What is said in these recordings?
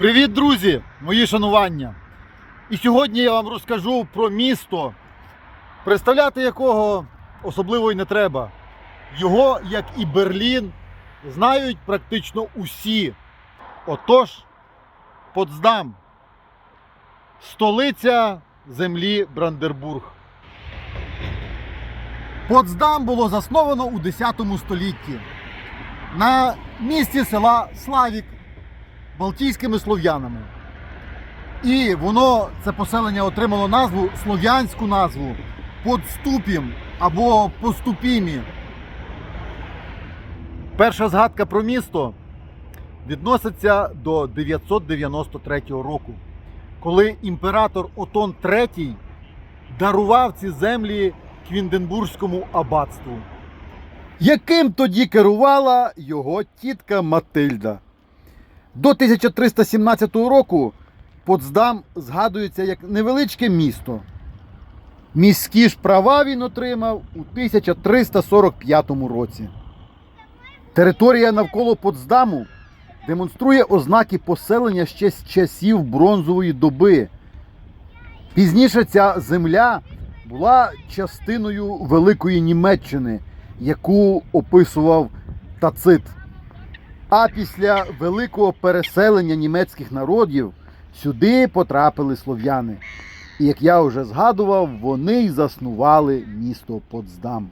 Привіт, друзі! Мої шанування! І сьогодні я вам розкажу про місто, представляти якого особливо й не треба. Його, як і Берлін, знають практично усі. Отож, Потсдам, столиця землі Брандербург. Потсдам було засновано у 10 столітті на місці села Славік балтійськими слов'янами. І воно, це поселення отримало назву, слов'янську назву Подступім або Поступімі. Перша згадка про місто відноситься до 993 року, коли імператор Отон III дарував ці землі Квінденбурзькому аббатству, яким тоді керувала його тітка Матильда. До 1317 року Потсдам згадується як невеличке місто. Міські ж права він отримав у 1345 році. Територія навколо Потсдаму демонструє ознаки поселення ще з часів бронзової доби. Пізніше ця земля була частиною Великої Німеччини, яку описував Тацит. А після великого переселення німецьких народів сюди потрапили слов'яни. І як я вже згадував, вони й заснували місто Потсдам.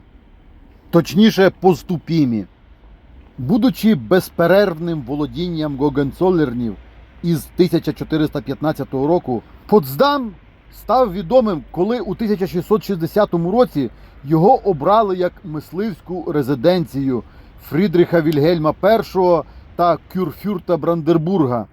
Точніше, Поступімі. Будучи безперервним володінням Гогенцоллернів із 1415 року, Потсдам став відомим, коли у 1660 році його обрали як мисливську резиденцію Фрідріха Вільгельма І та Кюрфюрта Брандербурга.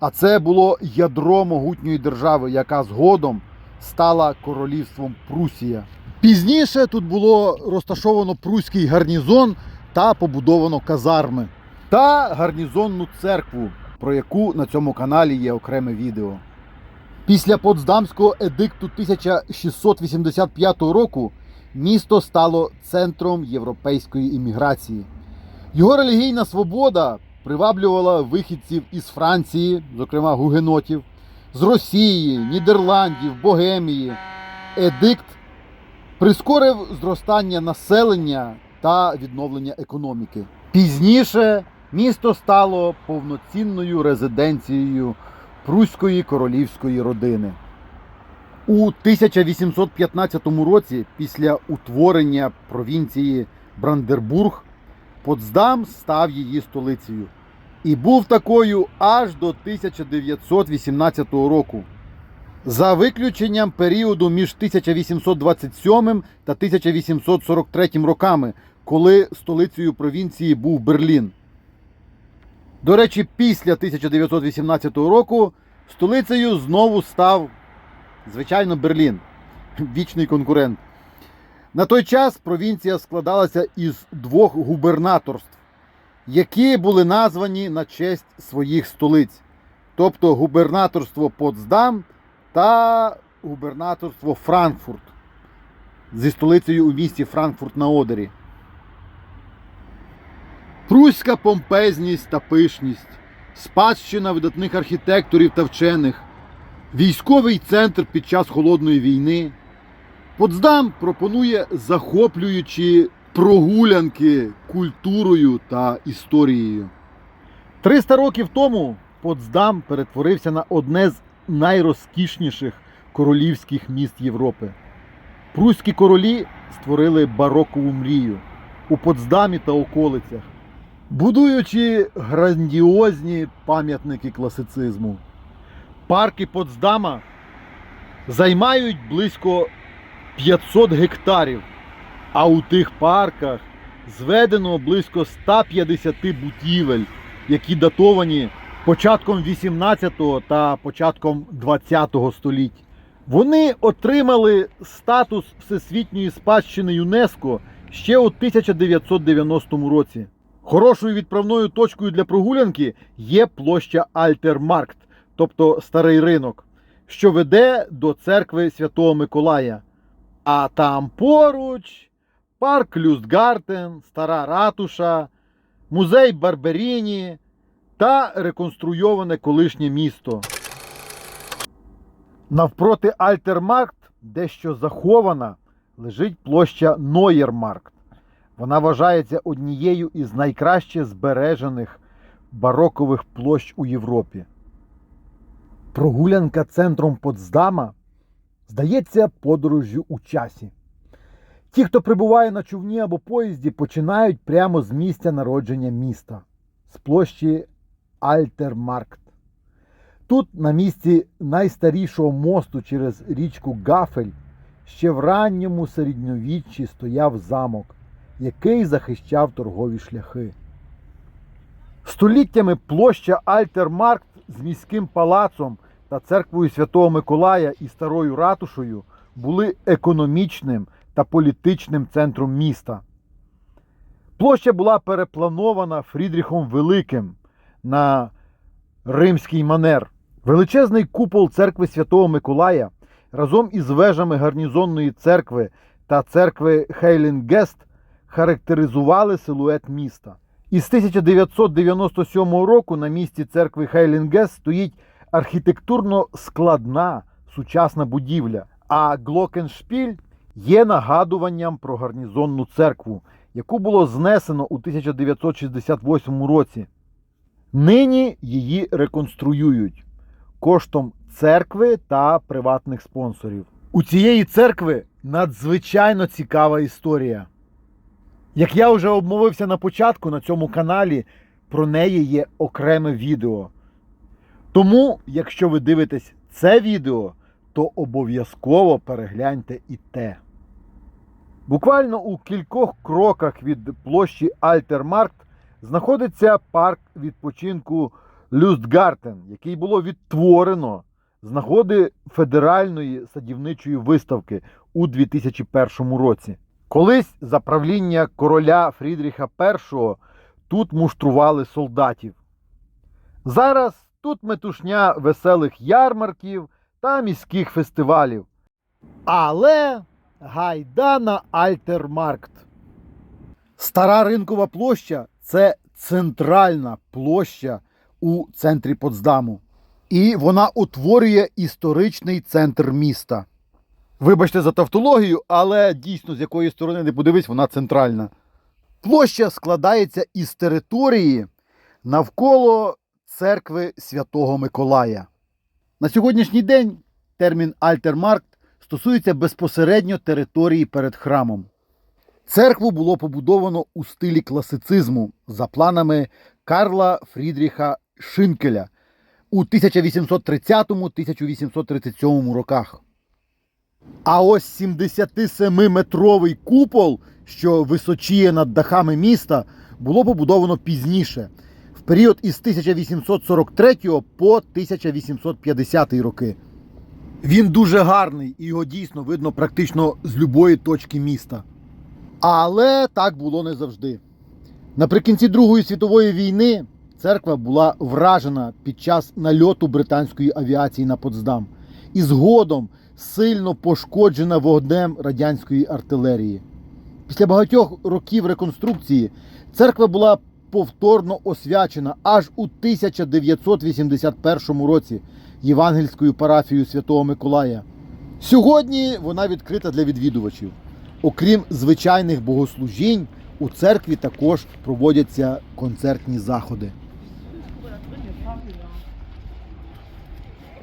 А це було ядро могутньої держави, яка згодом стала королівством Прусія. Пізніше тут було розташовано пруський гарнізон та побудовано казарми та гарнізонну церкву, про яку на цьому каналі є окреме відео. Після Потсдамського едикту 1685 року місто стало центром європейської імміграції. Його релігійна свобода приваблювала вихідців із Франції, зокрема гугенотів, з Росії, Нідерландів, Богемії. Едикт прискорив зростання населення та відновлення економіки. Пізніше місто стало повноцінною резиденцією пруської королівської родини. У 1815 році, після утворення провінції Брандербург, Потсдам став її столицею і був такою аж до 1918 року. За виключенням періоду між 1827 та 1843 роками, коли столицею провінції був Берлін. До речі, після 1918 року столицею знову став, звичайно, Берлін, вічний конкурент. На той час провінція складалася із двох губернаторств, які були названі на честь своїх столиць, тобто губернаторство Потсдам та губернаторство Франкфурт зі столицею у місті Франкфурт на Одері. Пруська помпезність та пишність, спадщина видатних архітекторів та вчених, військовий центр під час холодної війни. Потсдам пропонує захоплюючі прогулянки культурою та історією. 300 років тому Потсдам перетворився на одне з найрозкішніших королівських міст Європи. Пруські королі створили барокову мрію у Потсдамі та околицях, будуючи грандіозні пам'ятники класицизму. Парки Потсдама займають близько 500 гектарів, а у тих парках зведено близько 150 будівель, які датовані початком 18 та початком 20 століть. Вони отримали статус Всесвітньої спадщини ЮНЕСКО ще у 1990 році. Хорошою відправною точкою для прогулянки є площа Альтермаркт, тобто старий ринок, що веде до церкви Святого Миколая. А там поруч парк Люстгартен, Стара Ратуша, музей Барберіні та реконструйоване колишнє місто. Навпроти Альтермаркт, дещо захована, лежить площа Нойермаркт. Вона вважається однією із найкраще збережених барокових площ у Європі. Прогулянка центром Потсдама здається подорожжю у часі. Ті, хто прибуває на човні або поїзді, починають прямо з місця народження міста, з площі Альтермаркт. Тут, на місці найстарішого мосту через річку Гафель, ще в ранньому середньовіччі стояв замок, який захищав торгові шляхи. Століттями площа Альтермаркт з міським палацом та церквою Святого Миколая і старою ратушею були економічним та політичним центром міста. Площа була перепланована Фрідріхом Великим на римський манер. Величезний купол церкви Святого Миколая разом із вежами гарнізонної церкви та церкви Хейлінгест характеризували силует міста. Із 1997 року на місці церкви Хейлінгест стоїть архітектурно складна сучасна будівля, а Глокеншпіль є нагадуванням про гарнізонну церкву, яку було знесено у 1968 році. Нині її реконструюють коштом церкви та приватних спонсорів. У цієї церкви надзвичайно цікава історія. Як я вже обмовився на початку на цьому каналі, про неї є окреме відео. Тому, якщо ви дивитесь це відео, то обов'язково перегляньте і те. Буквально у кількох кроках від площі Альтермаркт знаходиться парк відпочинку Люстгартен, який було відтворено з нагоди федеральної садівничої виставки у 2001 році. Колись за правління короля Фрідріха І тут муштрували солдатів. Зараз тут метушня веселих ярмарків та міських фестивалів. Але гайда на Альтермаркт. Стара ринкова площа це центральна площа у центрі Потсдаму. І вона утворює історичний центр міста. Вибачте за тавтологію, але дійсно з якої сторони не подивись, вона центральна. Площа складається із території навколо церкви Святого Миколая. На сьогоднішній день термін Альтермаркт стосується безпосередньо території перед храмом. Церкву було побудовано у стилі класицизму за планами Карла Фрідріха Шинкеля у 1830-1837 роках. А ось 77-метровий купол, що височіє над дахами міста, було побудовано пізніше, період із 1843 по 1850 роки. Він дуже гарний і його дійсно видно практично з любої точки міста. Але так було не завжди. Наприкінці Другої світової війни церква була вражена під час нальоту британської авіації на Потсдам і згодом сильно пошкоджена вогнем радянської артилерії. Після багатьох років реконструкції церква була повторно освячена аж у 1981 році Євангельською парафією Святого Миколая. Сьогодні вона відкрита для відвідувачів. Окрім звичайних богослужінь, у церкві також проводяться концертні заходи.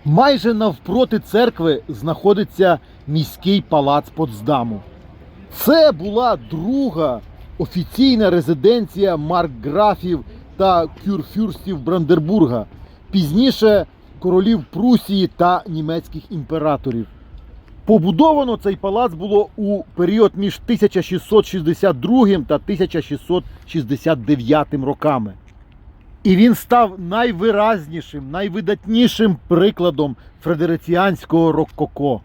Майже навпроти церкви знаходиться міський палац Потсдаму. Це була друга офіційна резиденція маркграфів та кюрфюрстів Брандербурга, пізніше королів Прусії та німецьких імператорів. Побудовано цей палац було у період між 1662 та 1669 роками. І він став найвиразнішим, найвидатнішим прикладом фредериціанського рококо.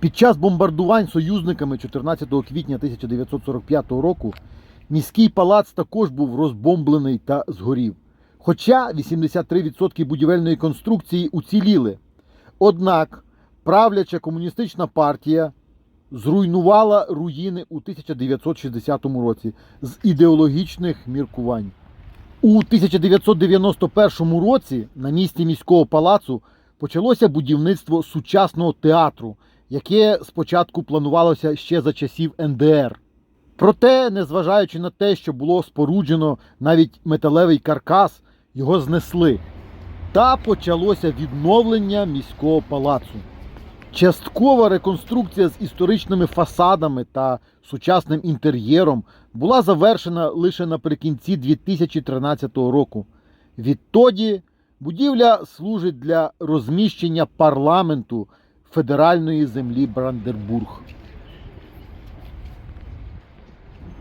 Під час бомбардувань союзниками 14 квітня 1945 року міський палац також був розбомблений та згорів. Хоча 83% будівельної конструкції уціліли. Однак правляча комуністична партія зруйнувала руїни у 1960 році з ідеологічних міркувань. У 1991 році на місці міського палацу почалося будівництво сучасного театру, яке спочатку планувалося ще за часів НДР. Проте, незважаючи на те, що було споруджено навіть металевий каркас, його знесли. Та почалося відновлення міського палацу. Часткова реконструкція з історичними фасадами та сучасним інтер'єром була завершена лише наприкінці 2013 року. Відтоді будівля служить для розміщення парламенту федеральної землі Брандербург.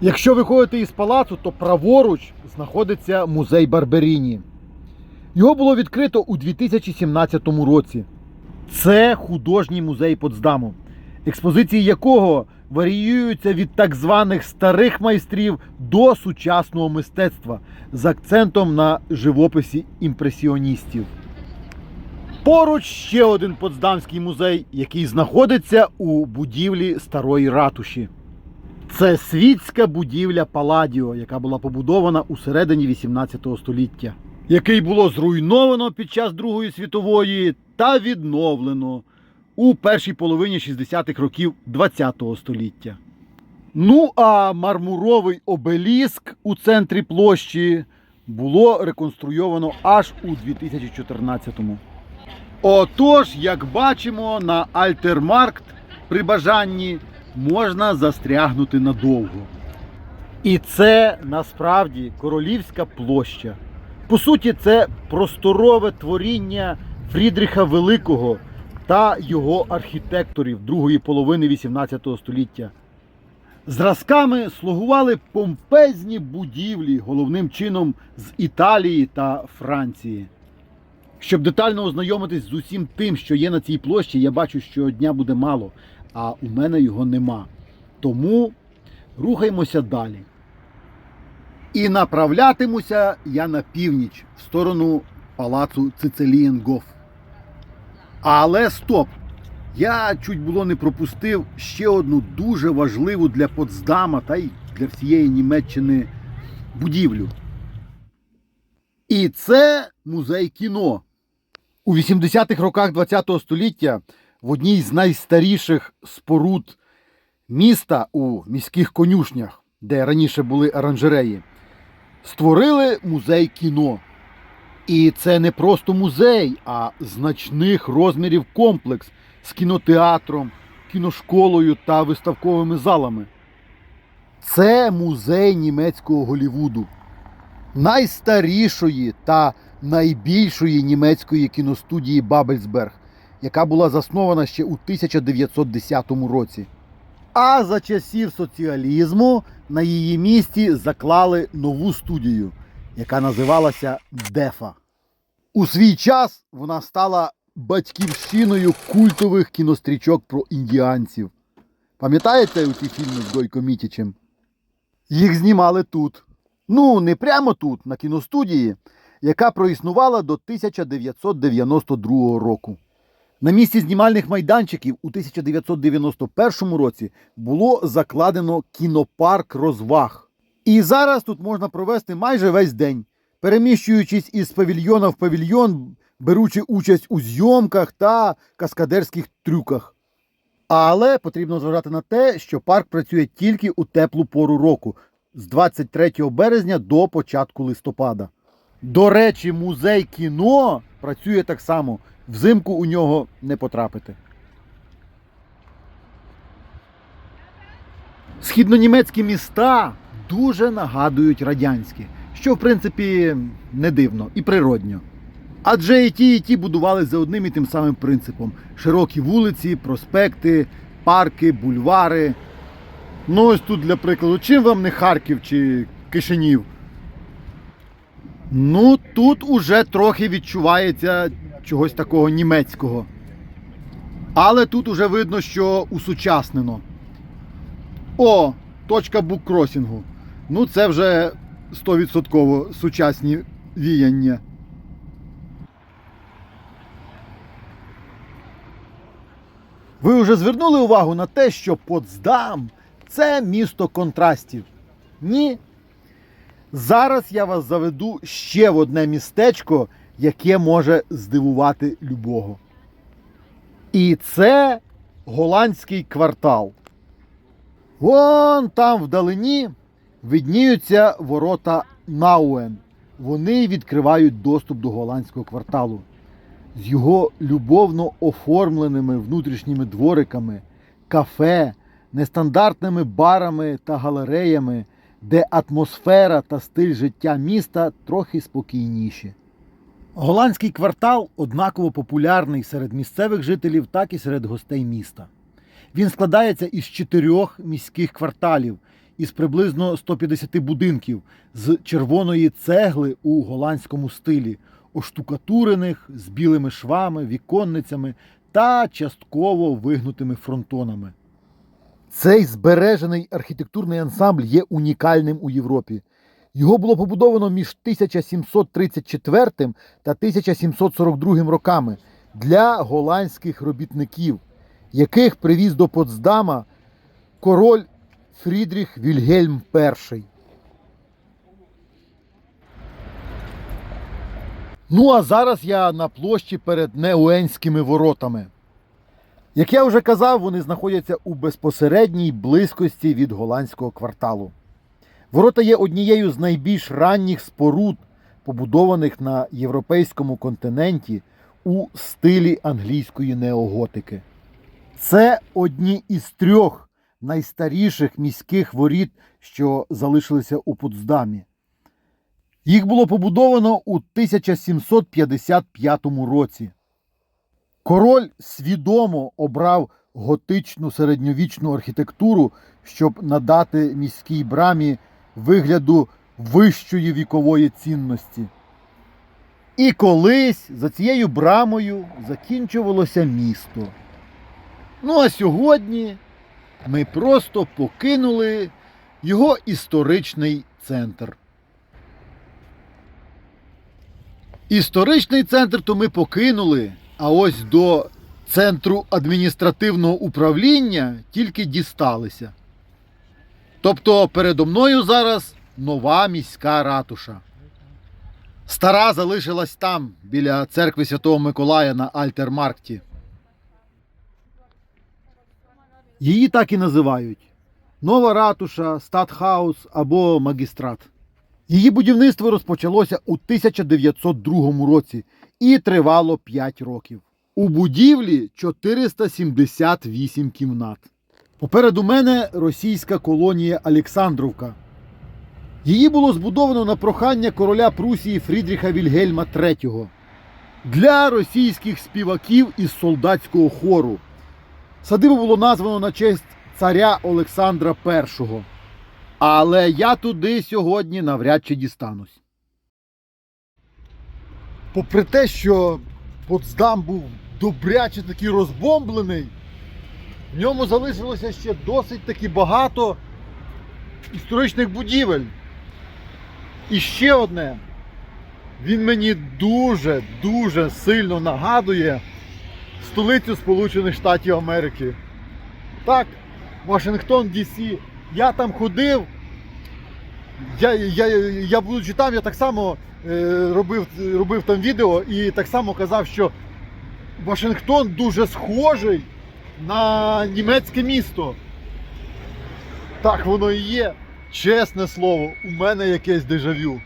Якщо виходити із палацу, то праворуч знаходиться музей Барберіні. Його було відкрито у 2017 році. Це художній музей Потсдаму, експозиції якого варіюються від так званих старих майстрів до сучасного мистецтва з акцентом на живописі імпресіоністів. Поруч ще один Потсдамський музей, який знаходиться у будівлі старої ратуші. Це світська будівля Паладіо, яка була побудована у середині 18 століття, який було зруйновано під час Другої світової та відновлено у першій половині 60-х років XX століття. Ну а мармуровий обеліск у центрі площі було реконструйовано аж у 2014-му. Отож, як бачимо, на Альтермаркт при бажанні можна застрягнути надовго. І це насправді королівська площа. По суті, це просторове творіння Фрідріха Великого та його архітекторів другої половини 18 століття. Зразками слугували помпезні будівлі, головним чином з Італії та Франції. Щоб детально ознайомитись з усім тим, що є на цій площі, я бачу, що дня буде мало, а у мене його нема. Тому рухаємося далі. І направлятимуся я на північ в сторону палацу Цицелієнгоф. Але стоп! Я чуть було не пропустив ще одну дуже важливу для Потсдама та й для всієї Німеччини будівлю. І це музей кіно. У 80-х роках ХХ століття в одній з найстаріших споруд міста у міських конюшнях, де раніше були оранжереї, створили музей кіно. І це не просто музей, а значних розмірів комплекс з кінотеатром, кіношколою та виставковими залами. Це музей німецького Голівуду, найстарішої та найбільшої німецької кіностудії Бабельсберг, яка була заснована ще у 1910 році. А за часів соціалізму на її місці заклали нову студію, яка називалася Дефа. У свій час вона стала батьківщиною культових кінострічок про індіанців. Пам'ятаєте ці фільми з Гойко Мітічем? Їх знімали тут. Ну, не прямо тут, на кіностудії, яка проіснувала до 1992 року. На місці знімальних майданчиків у 1991 році було закладено кінопарк розваг. І зараз тут можна провести майже весь день, переміщуючись із павільйона в павільйон, беручи участь у зйомках та каскадерських трюках. Але потрібно зважати на те, що парк працює тільки у теплу пору року з 23 березня до початку листопада. До речі, музей кіно працює так само. Взимку у нього не потрапити. Східнонімецькі міста дуже нагадують радянські, що в принципі не дивно і природньо. Адже і ті, і ті будували за одним і тим самим принципом: широкі вулиці, проспекти, парки, бульвари. Ну ось тут для прикладу, чим вам не Харків чи Кишинів? Ну, тут уже трохи відчувається чогось такого німецького. Але тут уже видно, що усучаснено. О, точка буккросінгу. Ну, це вже 100% сучасні віяння. Ви вже звернули увагу на те, що Потсдам це місто контрастів? Ні. Зараз я вас заведу ще в одне містечко, яке може здивувати любого. І це голландський квартал. Вон там вдалині видніються ворота Науен. Вони відкривають доступ до голландського кварталу з його любовно оформленими внутрішніми двориками, кафе, нестандартними барами та галереями, де атмосфера та стиль життя міста трохи спокійніші. Голландський квартал однаково популярний серед місцевих жителів, так і серед гостей міста. Він складається із чотирьох міських кварталів із приблизно 150 будинків з червоної цегли у голландському стилі, оштукатурених з білими швами, віконницями та частково вигнутими фронтонами. Цей збережений архітектурний ансамбль є унікальним у Європі. Його було побудовано між 1734 та 1742 роками для голландських робітників, яких привіз до Потсдама король Фрідріх Вільгельм І. Ну а зараз я на площі перед Неуенськими воротами. Як я вже казав, вони знаходяться у безпосередній близькості від голландського кварталу. Ворота є однією з найбільш ранніх споруд, побудованих на європейському континенті у стилі англійської неоготики. Це одні із трьох найстаріших міських воріт, що залишилися у Потсдамі. Їх було побудовано у 1755 році. Король свідомо обрав готичну середньовічну архітектуру, щоб надати міській брамі вигляду вищої вікової цінності. І колись за цією брамою закінчувалося місто. Ну а сьогодні ми просто покинули його історичний центр. Історичний центр то ми покинули, а ось до центру адміністративного управління тільки дісталися. Тобто передо мною зараз нова міська ратуша. Стара залишилась там, біля церкви Святого Миколая на Альтермаркті. Її так і називають: Нова ратуша, статхаус або магістрат. Її будівництво розпочалося у 1902 році і тривало 5 років. У будівлі 478 кімнат. Попереду мене російська колонія Олександровка. Її було збудовано на прохання короля Прусії Фрідріха Вільгельма III для російських співаків із солдатського хору. Садибу було названо на честь царя Олександра І. Але я туди сьогодні навряд чи дістанусь. Попри те, що Потсдам був добряче такий розбомблений, в ньому залишилося ще досить таки багато історичних будівель. І ще одне. Він мені дуже, дуже сильно нагадує столицю Сполучених Штатів Америки. Так, Вашингтон, Дісі. Я там ходив. Я, я, я будучи там, я так само е, робив, робив там відео і так само казав, що Вашингтон дуже схожий на німецьке місто. Так воно і є. Чесне слово, у мене якесь дежавю.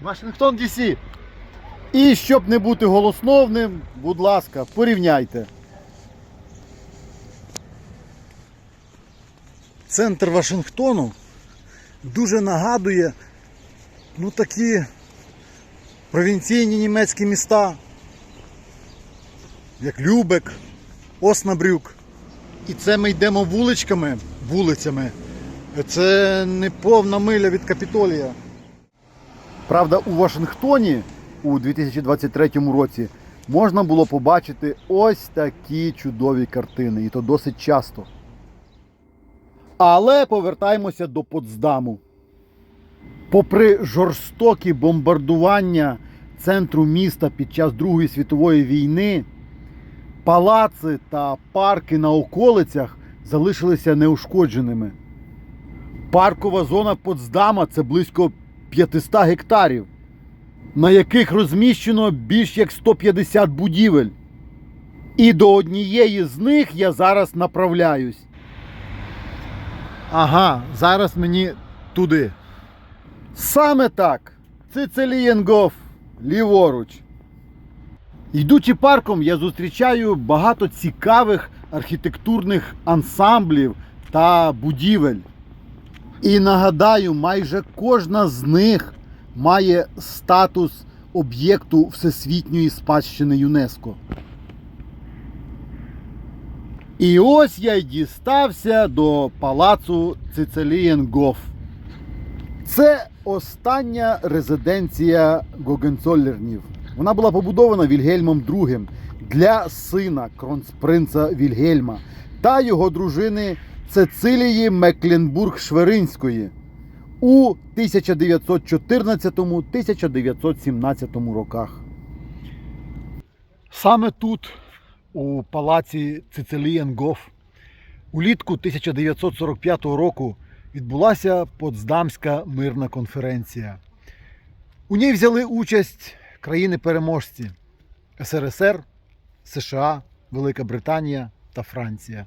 Вашингтон DC. І щоб не бути голосновним, будь ласка, порівняйте. Центр Вашингтону дуже нагадує ну такі провінційні німецькі міста, як Любек, Оснабрюк. І це ми йдемо вуличками, вулицями. Це не повна миля від Капітолія. Правда, у Вашингтоні у 2023 році можна було побачити ось такі чудові картини, і то досить часто. Але повертаємося до Потсдаму. Попри жорстокі бомбардування центру міста під час Другої світової війни, палаци та парки на околицях залишилися неушкодженими. Паркова зона Потсдама це близько 500 гектарів, на яких розміщено більш як 150 будівель. І до однієї з них я зараз направляюсь. Ага, зараз мені туди. Саме так. Цицелієнгоф, ліворуч. Йдучи парком, я зустрічаю багато цікавих архітектурних ансамблів та будівель. І нагадаю, майже кожна з них має статус об'єкту Всесвітньої спадщини ЮНЕСКО. І ось я й дістався до палацу Цицелієнгоф. Це остання резиденція Гогенцоллернів. Вона була побудована Вільгельмом II для сина кронспринца Вільгельма та його дружини Цецилії Мекленбург-Шверинської у 1914-1917 роках. Саме тут, у палаці Цицилієнгоф, улітку 1945 року відбулася Потсдамська мирна конференція. У ній взяли участь країни-переможці СРСР, США, Велика Британія та Франція.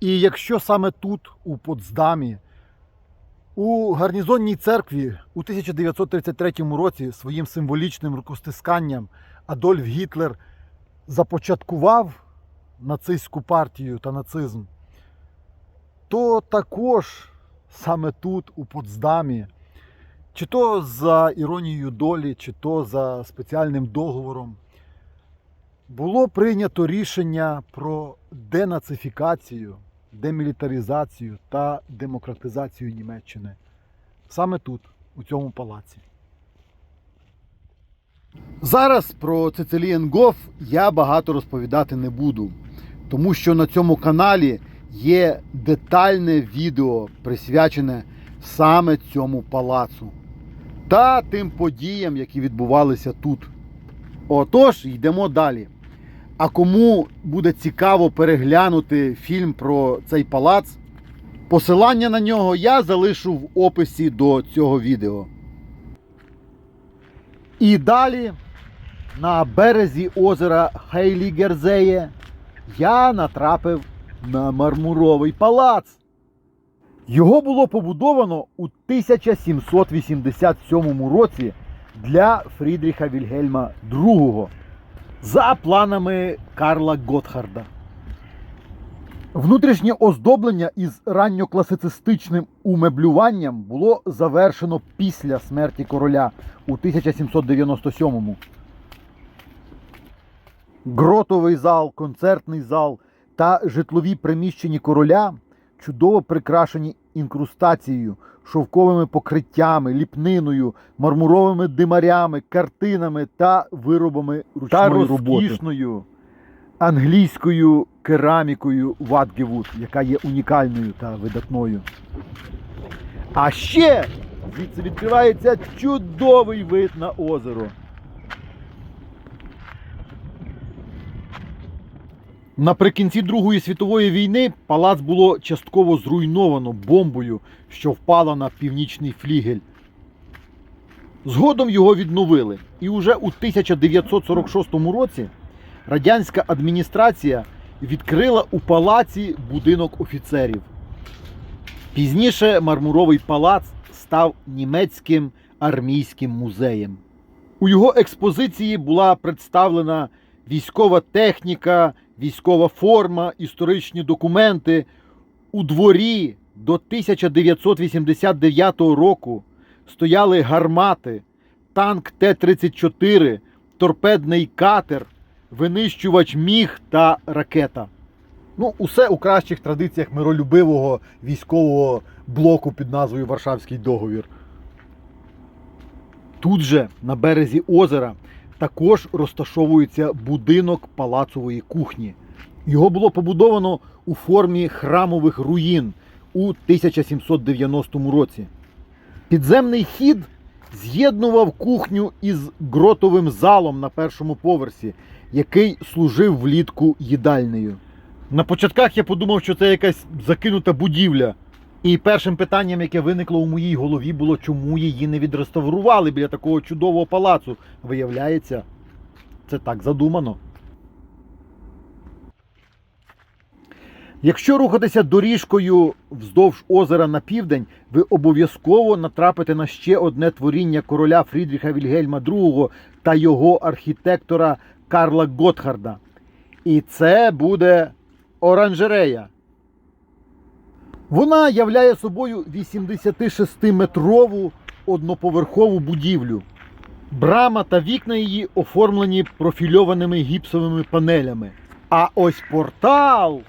І якщо саме тут, у Потсдамі, у гарнізонній церкві у 1933 році своїм символічним рукостисканням Адольф Гітлер започаткував нацистську партію та нацизм, то також саме тут, у Потсдамі, чи то за іронією долі, чи то за спеціальним договором, було прийнято рішення про денацифікацію, демілітаризацію та демократизацію Німеччини. Саме тут, у цьому палаці. Зараз про Цицилієнгоф я багато розповідати не буду, тому що на цьому каналі є детальне відео, присвячене саме цьому палацу та тим подіям, які відбувалися тут. Отож, йдемо далі. А кому буде цікаво переглянути фільм про цей палац, посилання на нього я залишу в описі до цього відео. І далі на березі озера Хейлігерзеє я натрапив на мармуровий палац. Його було побудовано у 1787 році для Фрідріха Вільгельма II за планами Карла Готхарда. Внутрішнє оздоблення із ранньокласицистичним умеблюванням було завершено після смерті короля у 1797-му. Гротовий зал, концертний зал та житлові приміщення короля чудово прикрашені інкрустацією, шовковими покриттями, ліпниною, мармуровими димарями, картинами та виробами ручної роботи. Англійською керамікою Ватгевуд, яка є унікальною та видатною. А ще звідси відкривається чудовий вид на озеро. Наприкінці Другої світової війни палац було частково зруйновано бомбою, що впала на північний флігель. Згодом його відновили. І уже у 1946 році радянська адміністрація відкрила у палаці будинок офіцерів. Пізніше мармуровий палац став німецьким армійським музеєм. У його експозиції була представлена військова техніка, військова форма, історичні документи. У дворі до 1989 року стояли гармати, танк Т-34, торпедний катер, винищувач міг та ракета. Ну, усе у кращих традиціях миролюбивого військового блоку під назвою Варшавський договір. Тут же, на березі озера, також розташовується будинок палацової кухні. Його було побудовано у формі храмових руїн у 1790 році. Підземний хід з'єднував кухню із гротовим залом на першому поверсі, який служив влітку їдальнею. На початках я подумав, що це якась закинута будівля. І першим питанням, яке виникло у моїй голові, було, чому її не відреставрували біля такого чудового палацу. Виявляється, це так задумано. Якщо рухатися доріжкою вздовж озера на південь, ви обов'язково натрапите на ще одне творіння короля Фрідріха Вільгельма II та його архітектора Карла Готхарда. І це буде оранжерея. Вона являє собою 86-метрову одноповерхову будівлю. Брама та вікна її оформлені профільованими гіпсовими панелями. А ось портал.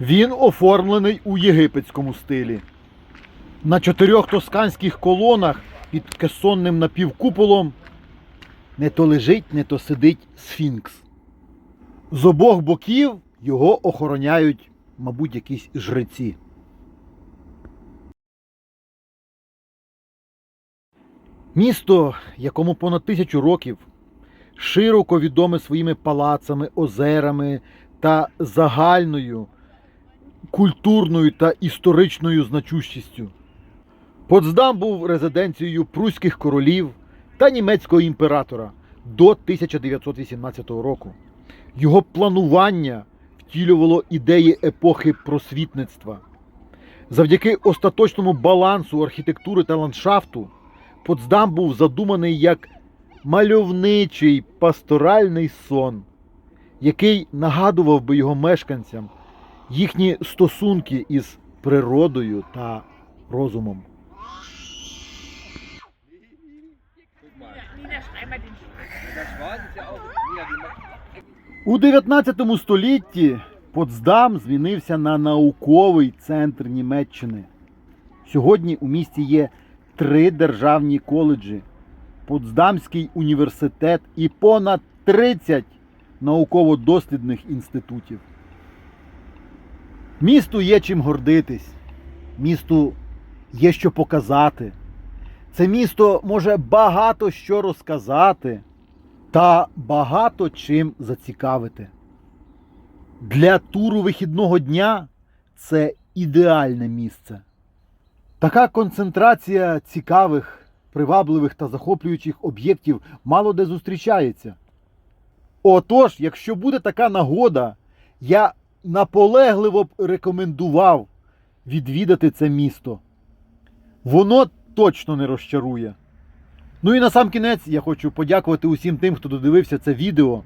Він оформлений у єгипетському стилі. На чотирьох тосканських колонах під кесонним напівкуполом не то лежить, не то сидить сфінкс. З обох боків його охороняють, мабуть, якісь жреці. Місто, якому понад тисячу років, широко відоме своїми палацами, озерами та загальною культурною та історичною значущістю. Потсдам був резиденцією пруських королів та німецького імператора до 1918 року. Його планування втілювало ідеї епохи просвітництва. Завдяки остаточному балансу архітектури та ландшафту Потсдам був задуманий як мальовничий пасторальний сон, який нагадував би його мешканцям їхні стосунки із природою та розумом. У 19 столітті Потсдам змінився на науковий центр Німеччини. Сьогодні у місті є три державні коледжі, Потсдамський університет і понад 30 науково-дослідних інститутів. Місту є чим гордитись, місту є що показати. Це місто може багато що розказати та багато чим зацікавити. Для туру вихідного дня це ідеальне місце. Така концентрація цікавих, привабливих та захоплюючих об'єктів мало де зустрічається. Отож, якщо буде така нагода, я наполегливо б рекомендував відвідати це місто. Воно точно не розчарує. Ну і на сам кінець я хочу подякувати усім тим, хто додивився це відео.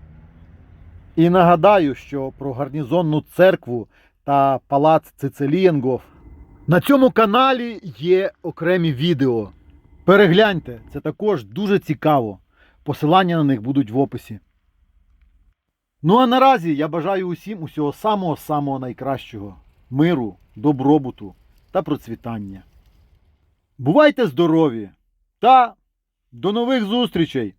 І нагадаю, що про гарнізонну церкву та палац Цицелієнгов на цьому каналі є окремі відео. Перегляньте, це також дуже цікаво. Посилання на них будуть в описі. Ну а наразі я бажаю усім усього самого-самого найкращого: миру, добробуту та процвітання. Бувайте здорові та до нових зустрічей!